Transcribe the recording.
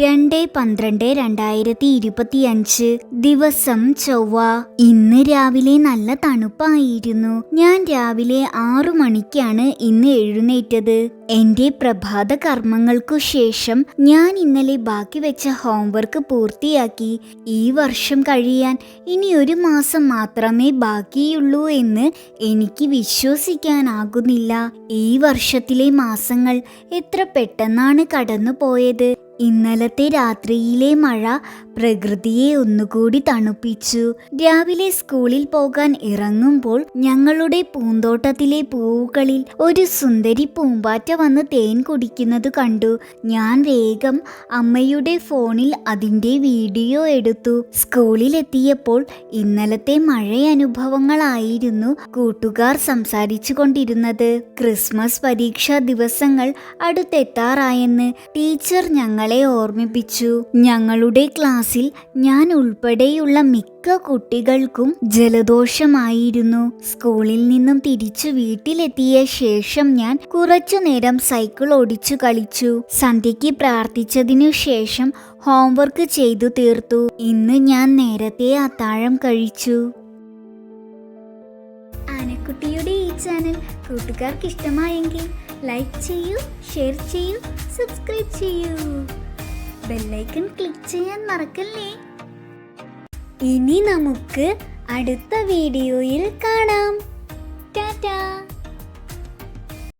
രണ്ട് പന്ത്രണ്ട് രണ്ടായിരത്തി ഇരുപത്തിയഞ്ച് ദിവസം ചൊവ്വ. ഇന്ന് രാവിലെ നല്ല തണുപ്പായിരുന്നു. ഞാൻ രാവിലെ ആറു മണിക്കാണ് ഇന്ന് എഴുന്നേറ്റത്. എന്റെ പ്രഭാത കർമ്മങ്ങൾക്കു ശേഷം ഞാൻ ഇന്നലെ ബാക്കി വെച്ച ഹോംവർക്ക് പൂർത്തിയാക്കി. ഈ വർഷം കഴിയാൻ ഇനി ഒരു മാസം മാത്രമേ ബാക്കിയുള്ളൂ എന്ന് എനിക്ക് വിശ്വസിക്കാനാകുന്നില്ല. ഈ വർഷത്തിലെ മാസങ്ങൾ എത്ര പെട്ടെന്നാണ് കടന്നുപോയത്? ഇന്നലത്തെ രാത്രിയിലെ മഴ പ്രകൃതിയെ ഒന്നുകൂടി തണുപ്പിച്ചു. രാവിലെ സ്കൂളിൽ പോകാൻ ഇറങ്ങുമ്പോൾ ഞങ്ങളുടെ പൂന്തോട്ടത്തിലെ പൂവുകളിൽ ഒരു സുന്ദരി പൂമ്പാറ്റ വന്ന് തേൻ കുടിക്കുന്നത് കണ്ടു. ഞാൻ വേഗം അമ്മയുടെ ഫോണിൽ അതിന്റെ വീഡിയോ എടുത്തു. സ്കൂളിലെത്തിയപ്പോൾ ഇന്നലത്തെ മഴ അനുഭവങ്ങളായിരുന്നു കൂട്ടുകാർ സംസാരിച്ചു കൊണ്ടിരുന്നത്. ക്രിസ്മസ് പരീക്ഷാ ദിവസങ്ങൾ അടുത്തെത്താറായെന്ന് ടീച്ചർ ഞങ്ങളെ ഓർമ്മിപ്പിച്ചു. ഞങ്ങളുടെ ക്ലാസ്സിൽ ഞാൻ ഉൾപ്പെടെയുള്ള മിക്ക കുട്ടികൾക്കും ജലദോഷമായിരുന്നു. സ്കൂളിൽ നിന്നും തിരിച്ചു വീട്ടിലെത്തിയ ശേഷം ഞാൻ കുറച്ചു നേരം സൈക്കിൾ ഓടിച്ചു കളിച്ചു. സന്ധ്യയ്ക്ക് പ്രാർത്ഥിച്ചതിനു ശേഷം ഹോംവർക്ക് ചെയ്തു തീർത്തു. ഇന്ന് ഞാൻ നേരത്തെ അത്താഴം കഴിച്ചു. ആനക്കുട്ടിയുടെ ഈ ചാനൽ കൂട്ടുകാർക്ക് ഇഷ്ടമായെങ്കിൽ ലൈക്ക് ചെയ്യൂ ഷെയർ ചെയ്യൂ സബ്സ്ക്രൈബ് ചെയ്യൂ. ബെല്ലൈക്കൺ ക്ലിക്ക് ചെയ്യാൻ മറക്കല്ലേ? ഇനി നമുക്ക് അടുത്ത വീഡിയോയിൽ കാണാം.